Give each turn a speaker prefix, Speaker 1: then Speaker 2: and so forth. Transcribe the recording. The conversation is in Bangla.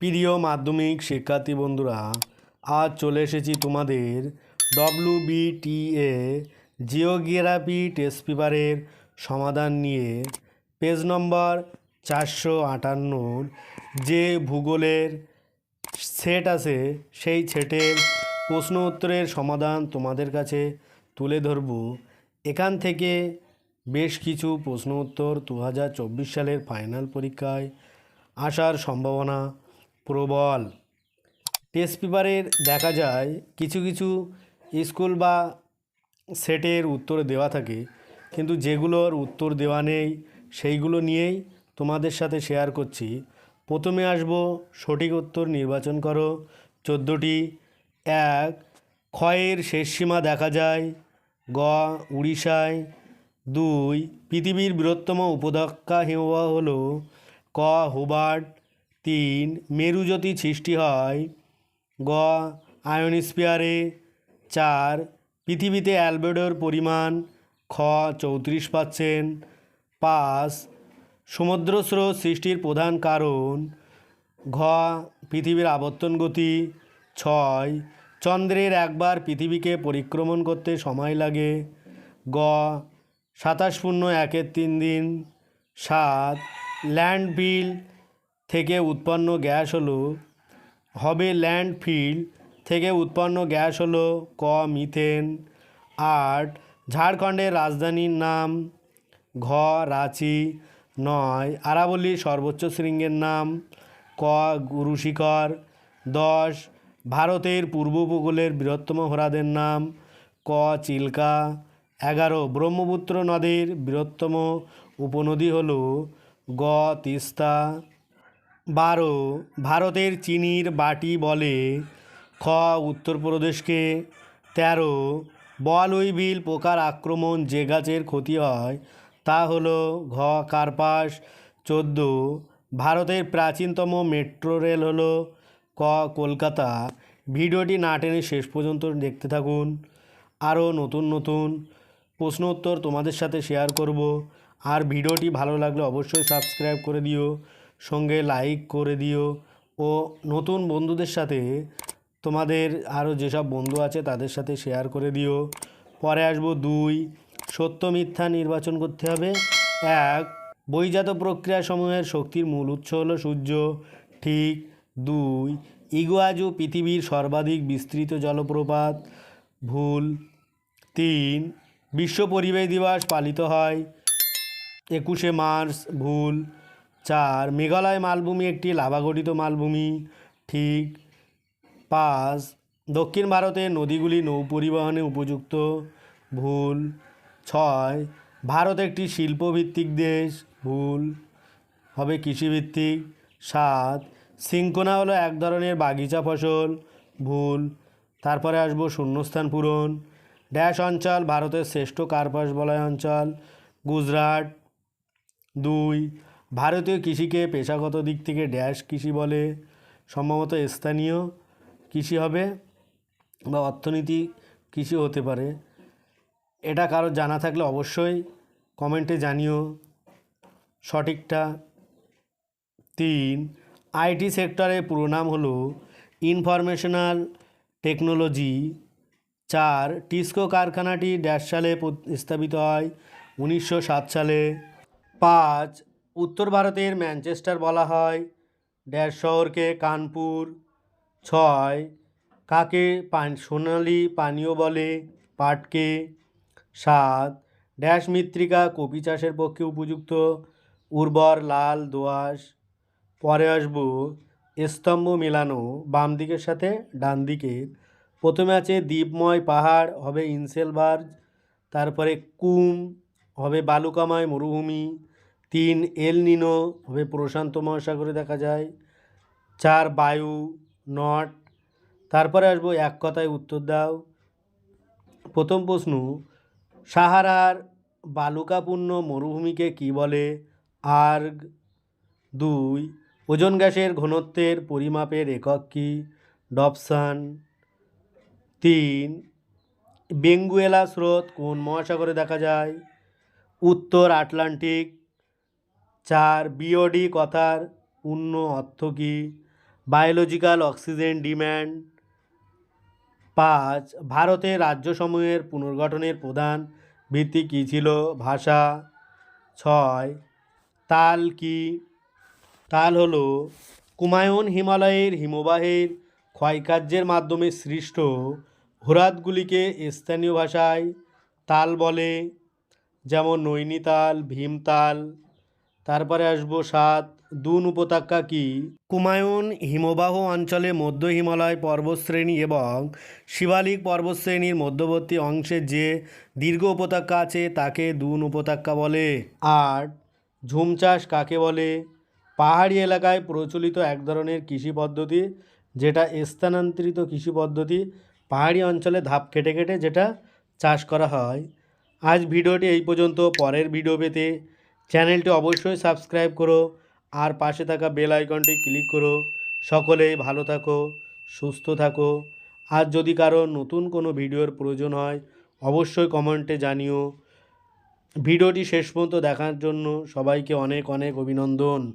Speaker 1: প্রিয় মাধ্যমিক শিক্ষার্থী বন্ধুরা, আজ চলে এসেছি তোমাদের ডব্লিউ বিটিএ জিওগ্রাফি টেস্ট পেপারের সমাধান নিয়ে। পেজ নম্বর চারশো আটান্নর যে ভূগোলের সেট আছে, সেই সেটের প্রশ্ন উত্তরের সমাধান তোমাদের কাছে তুলে ধরব। এখান থেকে বেশ কিছু প্রশ্ন উত্তর দু হাজার চব্বিশ সালের ফাইনাল পরীক্ষায় আসার সম্ভাবনা প্রবল। টেস্ট পেপারের দেখা যায়, কিছু কিছু স্কুল বা সেটের উত্তর দেওয়া থাকে, কিন্তু যেগুলোর উত্তর দেওয়া নেই, সেইগুলো নিয়েই তোমাদের সাথে শেয়ার করছি। প্রথমে আসব, সঠিক উত্তর নির্বাচন করো। চোদ্দোটি। এক, ক্ষয়ের শেষ সীমা দেখা যায়, গ, উড়িষ্যায়। দুই, পৃথিবীর বৃহত্তম উপত্যকা হিমবাহ হল ক, হুবার্ট। তিন মেরুজ্যোতি সৃষ্টি হয়। গ আয়নস্পিয়ারে চার, পৃথিবীতে অ্যালবেডোর পরিমাণ। খ, চৌত্রিশ পার্সেন্ট পাঁচ সমুদ্র স্রোত সৃষ্টির প্রধান কারণ। ঘ, পৃথিবীর আবর্তন গতি। ছয়, চন্দ্রের একবার পৃথিবীকে পরিক্রমণ করতে সময় লাগে। গ, সাতাশ শূন্য একের তিন দিন। সাত, ল্যান্ডফিল থেকে উৎপন্ন গ্যাস হলো, হবে ল্যান্ড ল্যান্ডফিল থেকে উৎপন্ন গ্যাস হলো ক মিথেন, আট ঝাড়খণ্ডের রাজধানীর নাম, ঘ রাঁচি, নয় আরাবল্লীর সর্বোচ্চ শৃঙ্গের নাম, ক গুরুশিখর, দশ ভারতের পূর্ব উপকূলের বৃহত্তম হ্রদের নাম, ক চিল্কা, এগারো ব্রহ্মপুত্র নদীর বৃহত্তম উপনদী হল গ তিস্তা বারো, ভারতের চিনির বাটি বলে, খ, উত্তরপ্রদেশকে, তেরো বলউই বিল পোকার আক্রমণ যে গাছের ক্ষতি হয়, তা হলো, ঘ, কার্পাস, চোদ্দ, ভারতের প্রাচীনতম মেট্রো রেল হলো, ক, কলকাতা। ভিডিওটি না টেনে শেষ পর্যন্ত দেখতে থাকুন। আরও নতুন নতুন প্রশ্ন উত্তর তোমাদের সাথে শেয়ার করব। আর ভিডিওটি ভালো লাগলে অবশ্যই সাবস্ক্রাইব করে দিও। সঙ্গে লাইক করে দিও। ও নতুন বন্ধুদের সাথে তোমাদের আরও যেসব বন্ধু আছে তাদের সাথে শেয়ার করে দিও। পরে আসব দুই, সত্য মিথ্যা নির্বাচন করতে হবে। এক বহিজাত প্রক্রিয়াসমূহের শক্তির মূল উৎস হলো সূর্য। ঠিক দুই ইগুয়াজু পৃথিবীর সর্বাধিক বিস্তৃত জলপ্রপাত। ভুল তিন, বিশ্ব পরিবেশ দিবস পালিত হয়। একুশে মার্চ, ভুল চার, মেঘালয় মালভূমি একটি লাভাগঠিত মালভূমি। ঠিক পাঁচ, দক্ষিণ ভারতের নদীগুলি নৌ পরিবহনে উপযুক্ত। ভুল ছয়, ভারত একটি শিল্পভিত্তিক দেশ। ভুল হবে কৃষিভিত্তিক। সাত, সিঙ্কোনা হলো এক ধরনের বাগিচা ফসল। ভুল, তারপরে আসব শূন্যস্থান পূরণ। ড্যাশ অঞ্চল, ভারতের শ্রেষ্ঠ কার্পাস বলয় অঞ্চল। গুজরাট দুই ভারতীয় কৃষিকে পেশাগত দিক থেকে ড্যাশ কৃষি বলে, সম্ভবত স্থানীয় কৃষি হবে বা অর্থনীতি কৃষি হতে পারে। এটা কারও জানা থাকলে অবশ্যই কমেন্টে জানিও। সঠিকটা। তিন, আইটি সেক্টরের পুরো নাম হলো ইনফরমেশনাল টেকনোলজি। চার, টিস্কো কারখানাটি ড্যাশ সালে স্থাপিত হয় উনিশশো সাত সালে। পাঁচ উত্তর ভারতের ম্যানচেস্টার বলা হয় ড্যাশ শহরকে কানপুর, ছয়, কাকে পান, সোনালি পানীয় বলে, পাটকে, সাত, ড্যাশ মৃত্তিকা কপি চাষের পক্ষে উপযুক্ত, উর্বর লাল দোআঁশ। পরে আসব, স্তম্ভ মেলানো, বাম দিকের সাথে ডান দিকের। প্রথমে আছে দ্বীপময় পাহাড়, হবে ইনসেলবার্গ তারপরে কুম, হবে বালুকাময় মরুভূমি। তিন এল নিনো, হবে প্রশান্ত মহাসাগরে দেখা যায়। চার বায়ু, নট। তারপরে আসব এক কথায় উত্তর দাও। প্রথম প্রশ্ন, সাহারার বালুকাপূর্ণ মরুভূমিকে কী বলে? আর্গ। দুই, ওজন গ্যাসের ঘনত্বের পরিমাপের একক কি? ডপসান তিন, বেঙ্গুয়েলা স্রোত কোন মহাসাগরে দেখা যায়? উত্তর আটলান্টিক। চার বিওডি কথার পূর্ণ অর্থ কী? বায়োলজিক্যাল অক্সিজেন ডিম্যান্ড পাঁচ, ভারতের রাজ্যসমূহের পুনর্গঠনের প্রধান ভিত্তি কী ছিল? ভাষা। ছয়, তাল কি? তাল হল কুমায়ুন হিমালয়ের হিমবাহের ক্ষয়কার্যের মাধ্যমে সৃষ্ট হোরাতগুলিকে স্থানীয় ভাষায় তাল বলে, যেমন নৈনিতাল, ভীমতাল তারপরে আসব সাত, দুন উপত্যকা কি? কুমায়ুন হিমবাহ অঞ্চলে মধ্য হিমালয় পর্বতশ্রেণী এবং শিবালিক পর্বতশ্রেণীর মধ্যবর্তী অংশে যে দীর্ঘ উপত্যকা আছে তাকে দুন উপত্যকা বলে। আট, ঝুম চাষ কাকে বলে? পাহাড়ি এলাকায় প্রচলিত এক ধরনের কৃষি পদ্ধতি, যেটা স্থানান্তরিত কৃষি পদ্ধতি, পাহাড়ি অঞ্চলে ধাপ কেটে কেটে যেটা চাষ করা হয়। আজ ভিডিওটি এই পর্যন্ত, পরের ভিডিও পেতে চ্যানেলটি অবশ্যই সাবস্ক্রাইব করো আর পাশে থাকা বেল আইকনটি ক্লিক করো। সকলেই ভালো থাকো, সুস্থ থাকো। আর যদি কারও নতুন কোনো ভিডিওর প্রয়োজন হয়, অবশ্যই কমেন্টে জানিও। ভিডিওটি শেষ পর্যন্ত দেখার জন্য সবাইকে অনেক অনেক অভিনন্দন।